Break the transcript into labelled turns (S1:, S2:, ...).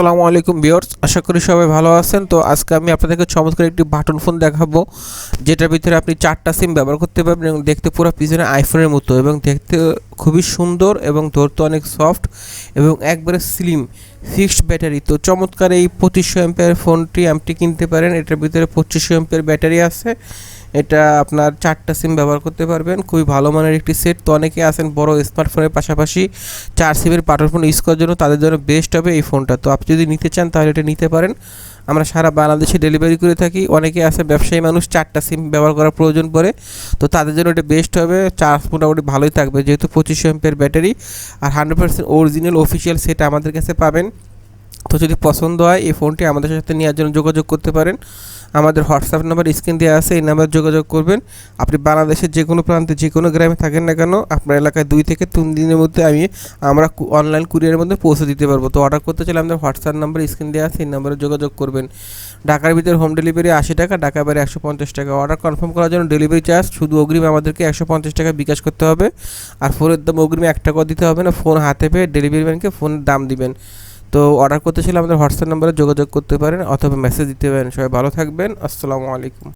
S1: আসসালামু আলাইকুম বিয়ার্স আশা করি সবাই ভালো আছেন। তো আজকে আমি আপনাদেরকে চমৎকার একটি বাটন ফোন দেখাবো, যেটার ভিতরে আপনি চারটা সিম ব্যবহার করতে পারবেন এবং দেখতে পুরো পিছনে আইফোনের মতো এবং দেখতে খুবই সুন্দর এবং ধরতে অনেক সফট এবং একবারে স্লিম ফিক্সড ব্যাটারি তো চমৎকার এই পঁচিশশো এমপের ফোনটি আপনি কিনতে পারেন, এটার ভিতরে পঁচিশশো এমপের ব্যাটারি আছে। এটা আপনার চারটা সিম ব্যবহার করতে পারবেন। খুবই ভালো মানের একটি সেট তো অনেকে আছেন বড় স্মার্টফোনের পাশাপাশি চার সিমের বাটন ফোন ইউজ করার জন্য। তাদের জন্য বেস্ট হবে এই ফোনটা তো আপনি যদি নিতে চান তাহলে এটা নিতে পারেন। আমরা সারা বাংলাদেশে ডেলিভারি করে থাকি। অনেকে আছে ব্যবসায়ী মানুষ চারটা সিম ব্যবহার করার প্রয়োজন পড়ে। তো তাদের জন্য এটা বেস্ট হবে। চার্জ মোটামুটি ভালোই থাকবে যেহেতু পঁচিশশো এমপের ব্যাটারি। আর hundred percent original official set আমাদের কাছে পাবেন। তো যদি পছন্দ হয় এই ফোনটি আমাদের সাথে নেওয়ার জন্য যোগাযোগ করতে পারেন। আমাদের হোয়াটসঅ্যাপ নাম্বার, স্ক্রিন দেওয়া আছে, এই নাম্বার যোগাযোগ করবেন। আপনি বাংলাদেশের যে কোনো প্রান্তে, যে কোনো গ্রামে থাকেন না কেন, আপনার এলাকায় দুই থেকে তিন দিনের মধ্যে আমি, আমরা অনলাইন কুরিয়ারের মধ্যে পৌঁছে দিতে পারব। তো অর্ডার করতে চাইলে আমাদের হোয়াটসঅ্যাপ নাম্বার স্ক্রিন দেওয়া আছে, এই নাম্বারে যোগাযোগ করবেন। ঢাকার ভিতরে হোম ডেলিভারি আশি টাকা ঢাকা বাইরে একশো পঞ্চাশ টাকা। অর্ডার কনফার্ম করার জন্য ডেলিভারি চার্জ শুধু অগ্রিম আমাদেরকে একশো পঞ্চাশ টাকা বিকাশ করতে হবে। আর ফোনের দাম অগ্রিমে এক টাকাও দিতে হবে না, ফোন হাতে পেয়ে ডেলিভারি ম্যানকে ফোনের দাম দিবেন। তো অর্ডার করতে চাইলে আমাদের হোয়াটসঅ্যাপ নাম্বারে যোগাযোগ করতে পারেন অথবা মেসেজ দিতে পারেন। সবাই ভালো থাকবেন। আসসালামু আলাইকুম।